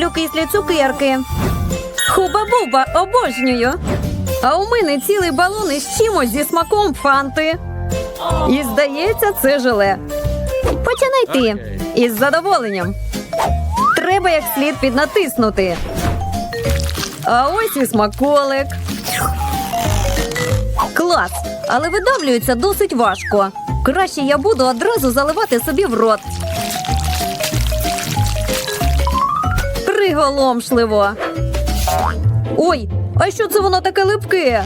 люблю кислі цукерки. Хуба-буба, обожнюю. А у мене цілий балон із чимось зі смаком фанти. І здається, це желе. Починай ти. Із задоволенням. Треба як слід піднатиснути. А ось і смаколик. Клас! Але видавлюється досить важко. Краще я буду одразу заливати собі в рот. Приголомшливо. Ой, а що це воно таке липке?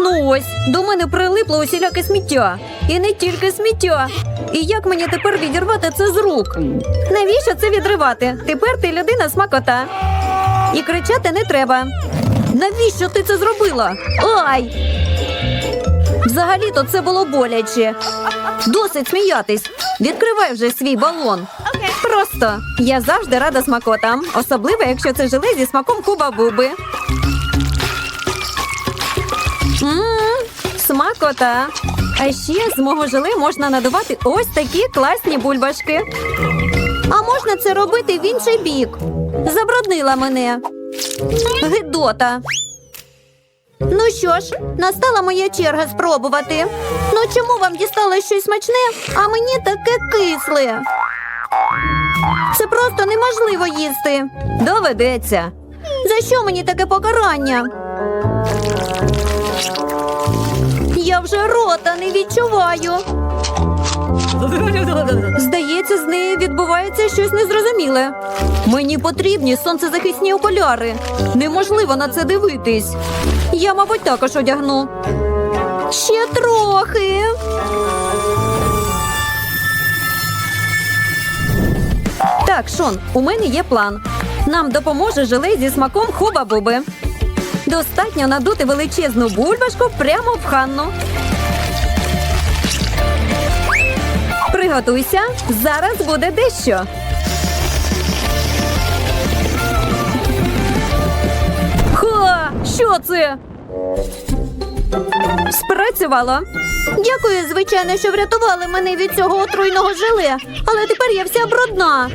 Ну ось, до мене прилипло усіляке сміття. І не тільки сміття. І як мені тепер відірвати це з рук? Навіщо це відривати? Тепер ти людина смакота. І кричати не треба. Навіщо ти це зробила? Ай! Взагалі-то це було боляче. Досить сміятись. Відкривай вже свій балон. Просто я завжди рада смакотам, особливо, якщо це желе зі смаком хуба-буби. Мм, смакота. А ще з мого желе можна надувати ось такі класні бульбашки. А можна це робити в інший бік. Забруднила мене. Гидота. Ну що ж, настала моя черга спробувати. Ну чому вам дісталось щось смачне, а мені таке кисле? Це просто неможливо їсти. Доведеться. За що мені таке покарання? Я вже рота не відчуваю. Здається, з нею відбувається щось незрозуміле. Мені потрібні сонцезахисні окуляри. Неможливо на це дивитись. Я, мабуть, також одягну. Ще трохи. Так, Шон, у мене є план. Нам допоможе желе зі смаком хуба-буби. Достатньо надути величезну бульбашку прямо в ханну. Приготуйся, зараз буде дещо. Ха! Що це? Спрацювало. Дякую, звичайно, що врятували мене від цього отруйного желе, але тепер я вся брудна.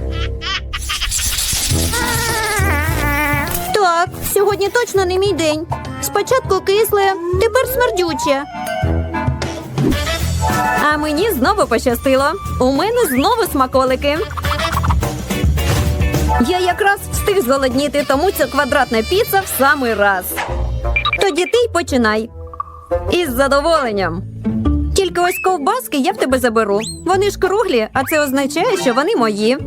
Так, сьогодні точно не мій день. Спочатку кисле, тепер смердюче. А мені знову пощастило. У мене знову смаколики. Я якраз встиг зголодніти, тому ця квадратна піца в самий раз. Тоді ти й починай. Із задоволенням. Тільки ось ковбаски я в тебе заберу. Вони ж круглі, а це означає, що вони мої.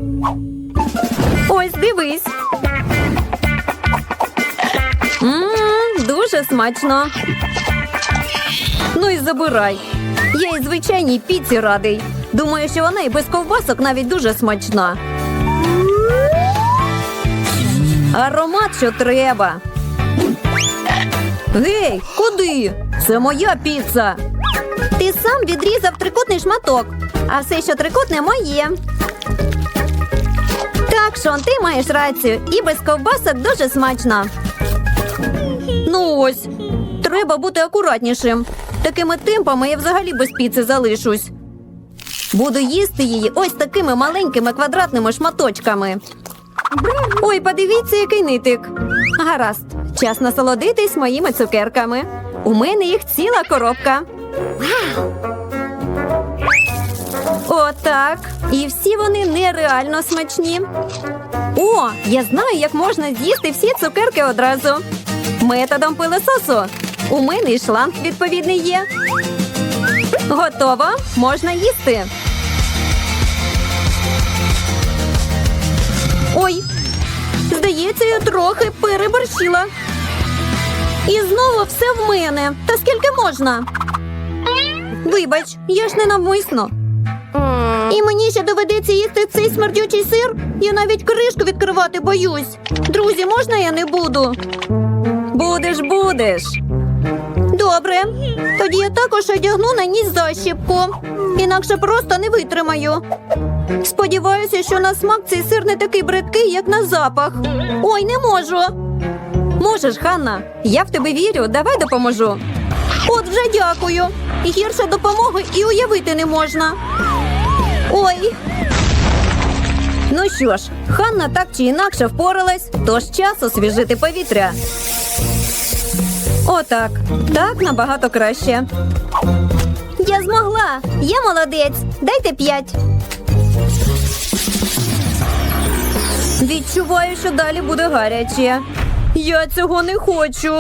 Ось дивись. Дуже смачно. Ну і забирай. Я і звичайній піці радий. Думаю, що вона і без ковбасок навіть дуже смачна. Аромат, що треба. Гей, куди? Це моя піца. Ти сам відрізав трикутний шматок, а все, що трикутне, моє. Так, Шон, ти маєш рацію, і без ковбасок дуже смачно. Ну ось, треба бути акуратнішим. Такими темпами я взагалі без піци залишусь. Буду їсти її ось такими маленькими квадратними шматочками. Ой, подивіться, який нитик. Гаразд, час насолодитись моїми цукерками. У мене їх ціла коробка. Отак. І всі вони нереально смачні. О, я знаю, як можна з'їсти всі цукерки одразу. Методом пилососу. У мене і шланг відповідний є. Готово. Можна їсти. Ой, здається, я трохи переборщила. І знову все в мене. Та скільки можна? Вибач, я ж не навмисно. І мені ще доведеться їсти цей смердючий сир. Я навіть кришку відкривати боюсь. Друзі, можна я не буду? Будеш, будеш. Добре. Тоді я також одягну на ніс защіпку. Інакше просто не витримаю. Сподіваюся, що на смак цей сир не такий бридкий, як на запах. Ой, не можу. Можеш, Ханна. Я в тебе вірю. Давай допоможу. От вже дякую. Гірше допомоги і уявити не можна. Ой. Ну що ж, Ханна так чи інакше впоралась, тож час освіжити повітря. Отак. Так набагато краще. Я змогла. Я молодець. Дайте п'ять. Відчуваю, що далі буде гаряче. Я цього не хочу.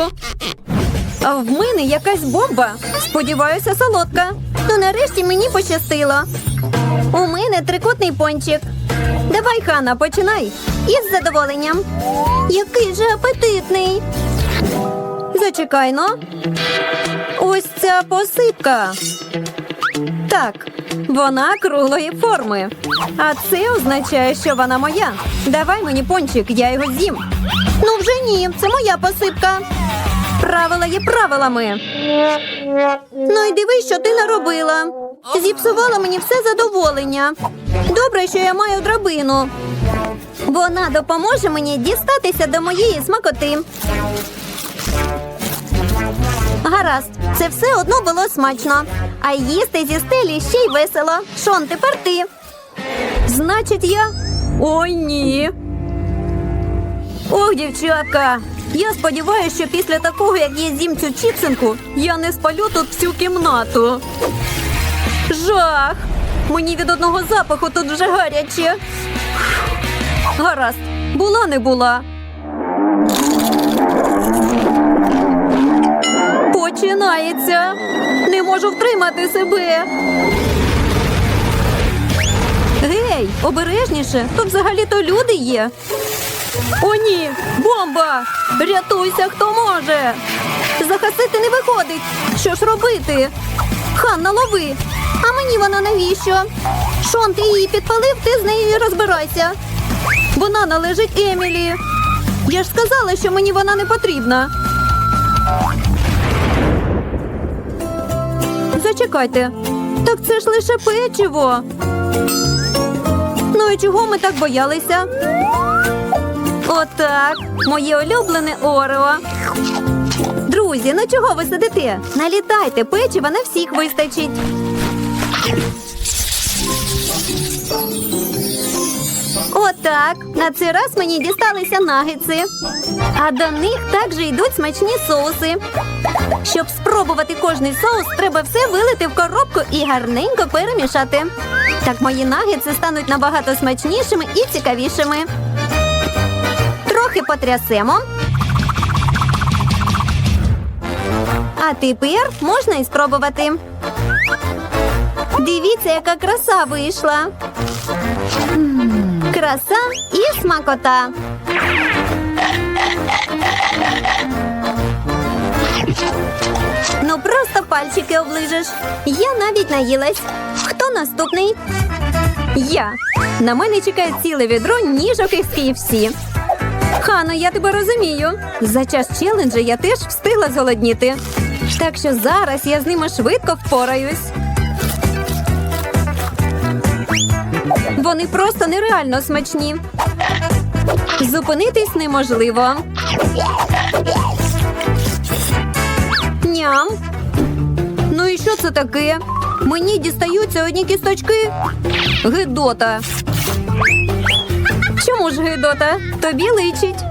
А в мене якась бомба. Сподіваюся, солодка. Ну нарешті мені пощастило. У мене трикутний пончик. Давай, Хана, починай. Із задоволенням. Який же апетитний. Зачекай, но. Ось ця посипка. Так, вона круглої форми. А це означає, що вона моя. Давай мені пончик, я його з'їм. Ну вже ні, це моя посипка. Правила є правилами. Ну і дивись, що ти наробила. Зіпсувала мені все задоволення. Добре, що я маю драбину. Вона допоможе мені дістатися до моєї смакоти. Гаразд, це все одно було смачно. А їсти зі стелі ще й весело. Шон, тепер ти. Значить, я. Ой, ні. Ох, дівчатка. Я сподіваюся, що після такого, як я з'їм цю чіпсинку, я не спалю тут всю кімнату. Жах! Мені від одного запаху тут вже гаряче. Гаразд, була не була. Починається. Не можу втримати себе. Гей, обережніше, тут взагалі-то люди є. О, ні, бомба! Рятуйся, хто може. Захистити не виходить. Що ж робити? Ханна, лови. А мені вона навіщо? Шон, ти її підпалив, ти з нею розбирайся. Вона належить Емілі. Я ж сказала, що мені вона не потрібна. Зачекайте. Так це ж лише печиво. Ну і чого ми так боялися? Отак, моє улюблене Орео. Друзі, ну чого ви сидите? Налітайте, печива на всіх вистачить. Отак. На цей раз мені дісталися нагетси. А до них також йдуть смачні соуси. Щоб спробувати кожний соус, треба все вилити в коробку і гарненько перемішати. Так мої нагетси стануть набагато смачнішими і цікавішими. Трохи потрясемо. А тепер можна і спробувати. Дивіться, яка краса вийшла. Краса і смакота. Ну просто пальчики оближеш. Я навіть наїлась. Хто наступний? Я. На мене чекає ціле відро ніжок із KFC. Хано, я тебе розумію. За час челенджа я теж встигла зголодніти. Так що зараз я з ними швидко впораюсь. Вони просто нереально смачні. Зупинитись неможливо. Ням. Ну і що це таке? Мені дістаються одні кісточки. Гидота. Чому ж гидота? Тобі личить.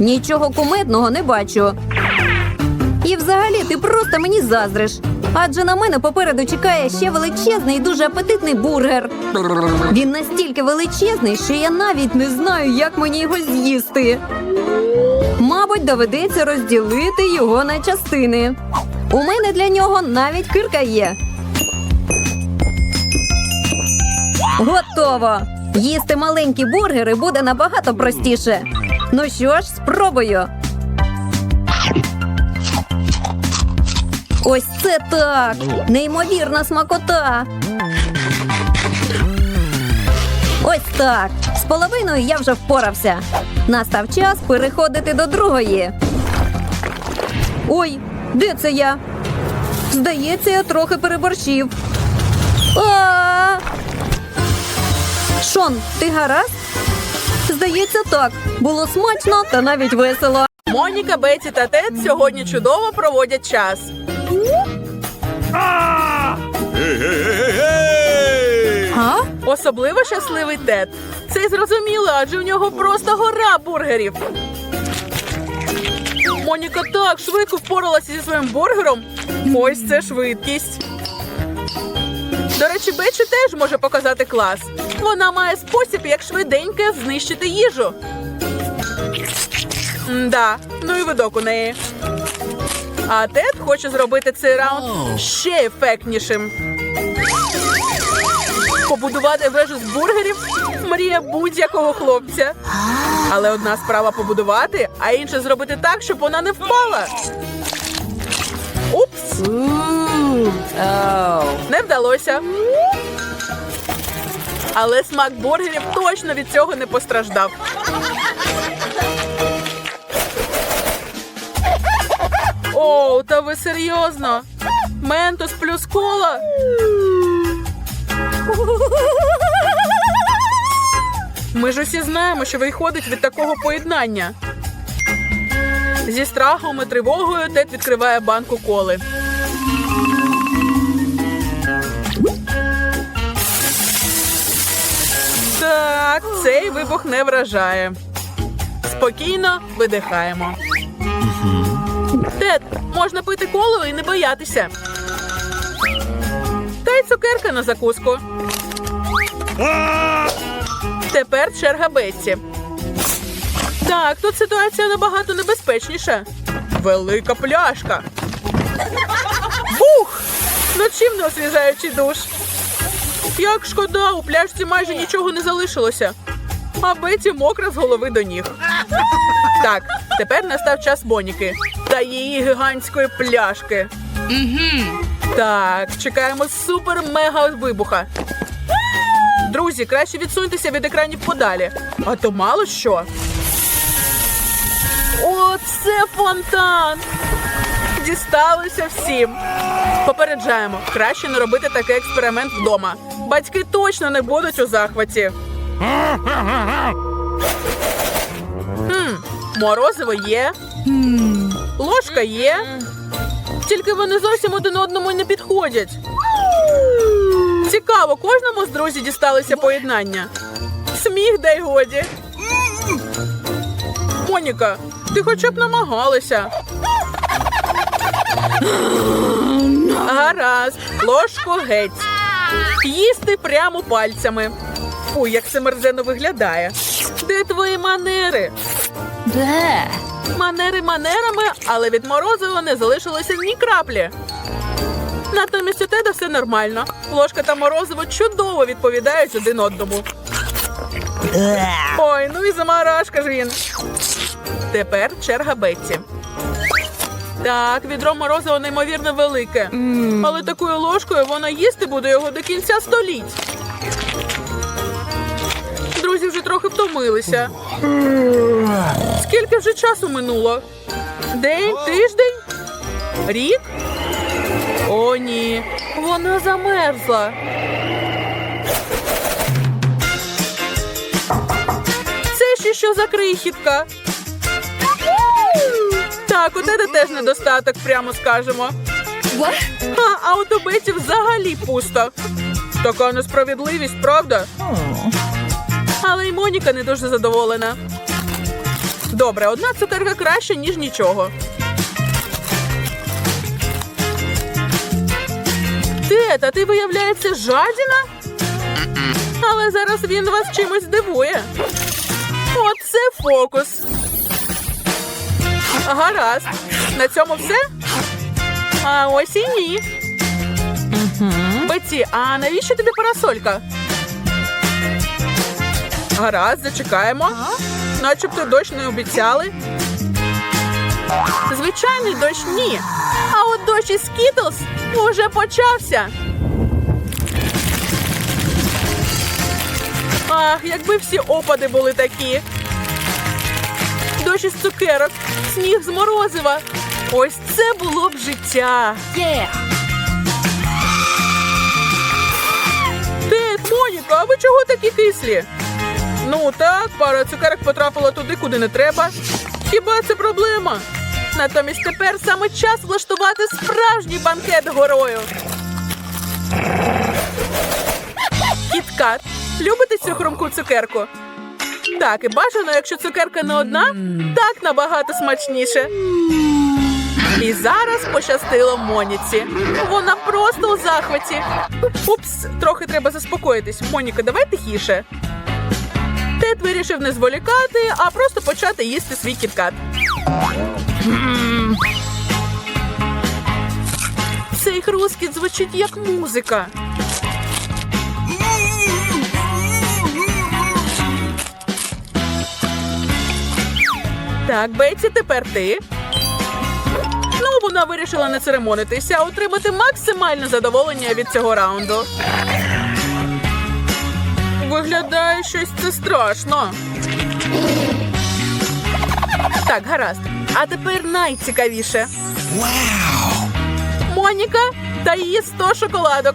Нічого кумедного не бачу. І взагалі ти просто мені заздриш. Адже на мене попереду чекає ще величезний і дуже апетитний бургер. Він настільки величезний, що я навіть не знаю, як мені його з'їсти. Мабуть, доведеться розділити його на частини. У мене для нього навіть кирка є. Готово! Їсти маленькі бургери буде набагато простіше. Ну що ж, спробую. Ось це так! Неймовірна смакота. Ось так. З половиною я вже впорався. Настав час переходити до другої. Ой, де це я? Здається, я трохи переборщив. А! Шон, ти гаразд? Здається, так. Було смачно та навіть весело. Моніка, Беті та Тед сьогодні чудово проводять час. А? Особливо щасливий Тед. Це й зрозуміло, адже в нього просто гора бургерів. Моніка так швидко впоралася зі своїм бургером. Ось це швидкість. До речі, Бечі теж може показати клас. Вона має спосіб, як швиденько знищити їжу. Да, ну і видок у неї. А Тед хоче зробити цей раунд ще ефектнішим. Побудувати вежу з бургерів мрія будь-якого хлопця. Але одна справа побудувати, а інша зробити так, щоб вона не впала. Упс! Не вдалося. Але смак бургерів точно від цього не постраждав. Оу, та ви серйозно? Ментос плюс кола? Ми ж усі знаємо, що виходить від такого поєднання. Зі страхом і тривогою Тед відкриває банку коли. Так, цей вибух не вражає. Спокійно видихаємо. Тед, можна пити коло і не боятися. Та й цукерка на закуску. Тепер черга Бетті. Так, тут ситуація набагато небезпечніша. Велика пляшка. Бух! Ну чим не освіжаючий душ? Як шкода, у пляшці майже нічого не залишилося. А Беті мокра з голови до ніг. Так, тепер настав час Боніки та її гігантської пляшки. Так, чекаємо супер-мега вибуха. Друзі, краще відсуньтеся від екранів подалі, а то мало що. О, це фонтан! Дісталося всім. Попереджаємо, краще не робити такий експеримент вдома. Батьки точно не будуть у захваті. Хм, морозиво є. Ложка є. Тільки вони зовсім один одному не підходять. Цікаво, кожному з друзів дісталося поєднання. Сміх дай годі. Моніка, ти хоча б намагалася. Гаразд, ложку геть. Їсти прямо пальцями. Фу, як це мерзено виглядає. Де твої манери? Манери манерами, але від морозива не залишилося ні краплі. Натомість у Теда все нормально. Ложка та морозиво чудово відповідають один одному. Ой, ну і замарашка ж він. Тепер черга Бетті. Так, відро морозива неймовірно велике. Але такою ложкою вона їсти буде його до кінця століть. Трохи втомилися. Скільки вже часу минуло? День, тиждень? Рік? О, ні, вона замерзла. Це ще що за крихітка? Так, у тебе теж недостаток, прямо скажемо. А, а у Тобеті взагалі пусто. Така несправедливість, правда? Але й Моніка не дуже задоволена. Добре, одна цукерка краще, ніж нічого. Тета, ти виявляється жадіна? Але зараз він вас чимось здивує. Оце фокус. Гаразд. На цьому все? А ось і ні. Беті, а навіщо тобі парасолька? Гаразд, зачекаємо. Начебто дощ не обіцяли. Звичайний дощ ні. А от дощ із Скітлз уже почався. Ах, якби всі опади були такі. Дощ із цукерок, сніг з морозива. Ось це було б життя. Тед, Моніка, а ви чого такі кислі? Ну так, пара цукерок потрапила туди, куди не треба. Хіба це проблема? Натомість тепер саме час влаштувати справжній банкет горою. Кіткат, Любите цю хрумку цукерку? Так, і бажано, якщо цукерка не одна, так набагато смачніше. І зараз пощастило Моніці. Вона просто у захваті. Упс, трохи треба заспокоїтись. Моніка, давай тихіше. Тед вирішив не зволікати, а просто почати їсти свій кіткат. Цей хрускіт звучить як музика. Так, Бетті, тепер ти. Ну, вона вирішила не церемонитися, отримати максимальне задоволення від цього раунду. Виглядає щось це страшно. Так, гаразд. А тепер найцікавіше. Моніка та її 100 шоколадок.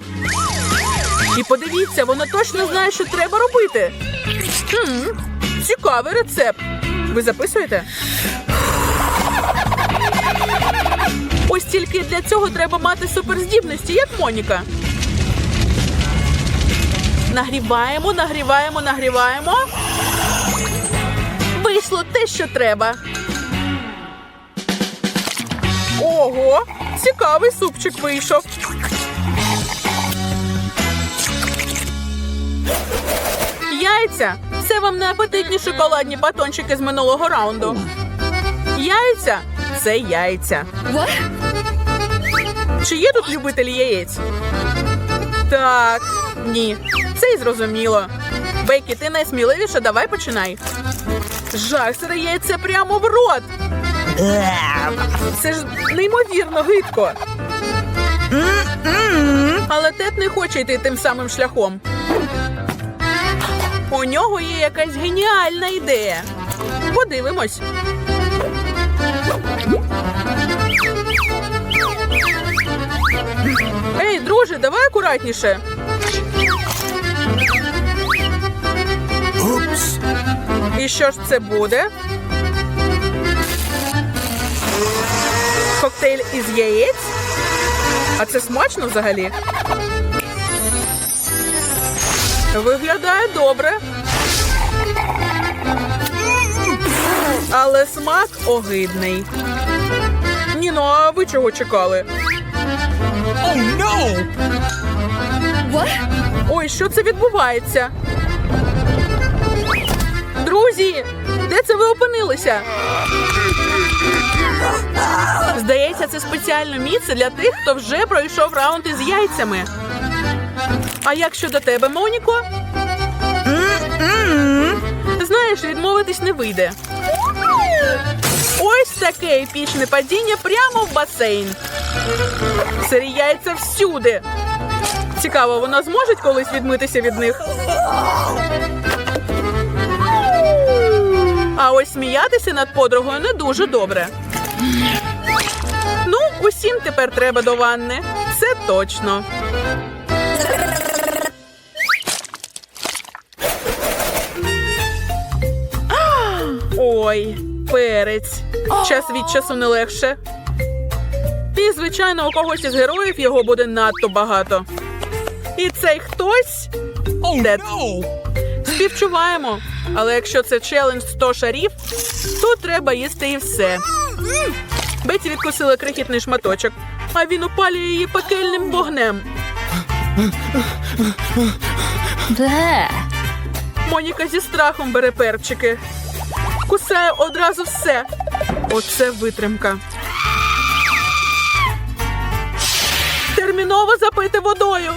І подивіться, вона точно знає, що треба робити. Хм, цікавий рецепт. Ви записуєте? Ось тільки для цього треба мати суперздібності, як Моніка. Нагріваємо, нагріваємо, нагріваємо. Вийшло те, що треба. Ого, цікавий супчик вийшов. Яйця. Це вам не апетитні шоколадні батончики з минулого раунду. Яйця це яйця. Чи є тут любителі яєць? Так, ні. Це й зрозуміло. Бейкі, ти найсміливіша, давай починай. Жах, сире яйце прямо в рот. Це ж неймовірно гидко. Але Тед не хоче йти тим самим шляхом. У нього є якась геніальна ідея. Подивимось. Ей, друже, давай акуратніше. І що ж це буде? Коктейль із яєць? А це смачно взагалі? Виглядає добре. Але смак огидний. Ні, ну а ви чого чекали? Oh no! Ой, що це відбувається? Друзі, де це ви опинилися? Здається, це спеціальне місце для тих, хто вже пройшов раунд із яйцями. А як щодо тебе, Моніко? Знаєш, відмовитись не вийде. Ось таке епічне падіння прямо в басейн. Сирі яйця всюди. Цікаво, вона зможе колись відмитися від них. А ось сміятися над подругою не дуже добре. Ну, усім тепер треба до ванни. Це точно. Ой, перець. Час від часу не легше. І, звичайно, у когось із героїв його буде надто багато. І цей хтось Oh Дед. співчуваємо. Але якщо це челендж 100 шарів, то треба їсти і все. Беті відкусила крихітний шматочок, а він опалює її пекельним вогнем. Моніка зі страхом бере перчики. Кусає одразу все. Оце витримка. Терміново запити водою.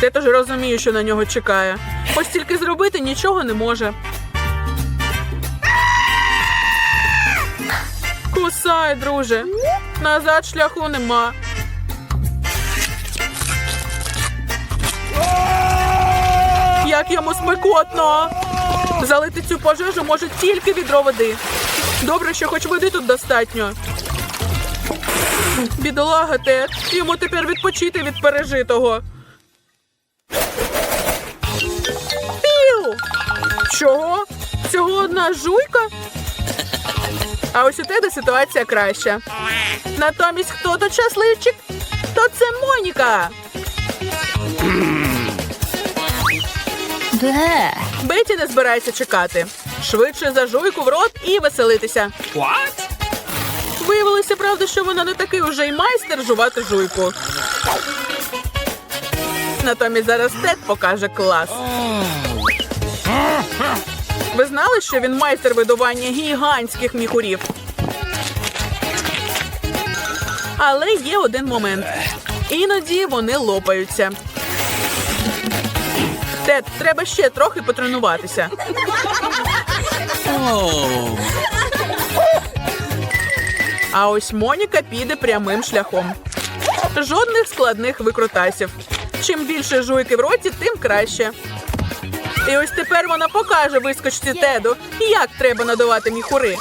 Ти теж розуміє, що на нього чекає. Ось тільки зробити нічого не може. Кусай, друже. Назад шляху нема. Як йому спекотно. Залити цю пожежу може тільки відро води. Добре, що хоч води тут достатньо. Бідолага Тед, йому тепер відпочити від пережитого. Чого? Всього одна жуйка? А ось у тебе ситуація краща. Натомість хто то щасливчик? То це Моніка. Беті не збирається чекати. Швидше за жуйку в рот і веселитися. What? Виявилося, правда, що вона не такий уже й майстер жувати жуйку. Натомість зараз Тед покаже клас. Ви знали, що він майстер видування гігантських міхурів? Але є один момент. Іноді вони лопаються. Тед, треба ще трохи потренуватися. А ось Моніка піде прямим шляхом. Жодних складних викрутасів. Чим більше жуйки в роті, тим краще. І ось тепер вона покаже вискочці Теду, як треба надавати міхури.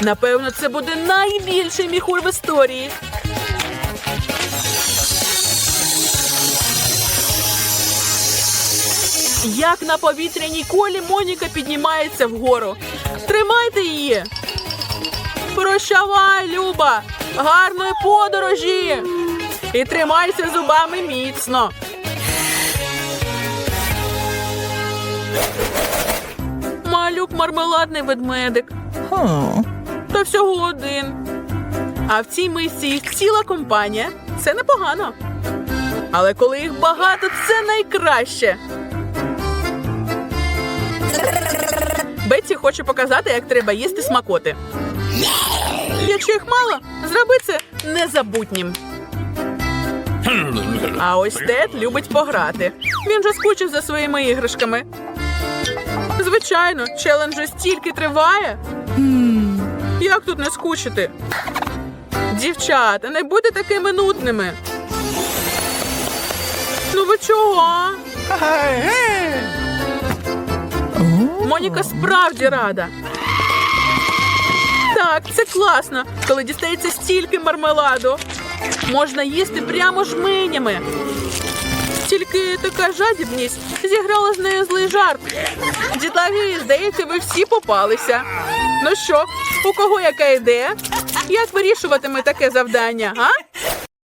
Напевно, це буде найбільший міхур в історії. Як на повітряній колі Моніка піднімається вгору. Тримайте її. Прощавай, Люба! Гарної подорожі! І тримайся зубами міцно. Малюк мармеладний ведмедик. Та всього один. А в цій мисці їх ціла компанія. Це непогано. Але коли їх багато, це найкраще. Бетсі хоче показати, як треба їсти смакоти. Якщо їх мало, зроби це незабутнім. А ось Тед любить пограти. Він же скучив за своїми іграшками. Звичайно, челендж же стільки триває. Як тут не скучити? Дівчата, не будьте такими нудними. Ну ви чого? Моніка справді рада. Так, це класно, коли дістається стільки мармеладу. Можна їсти прямо жменями. Тільки така жадібність зіграла з нею злий жарт. Дітлаги, здається, ви всі попалися. Ну що, у кого яка ідея? Як вирішуватиме таке завдання, а?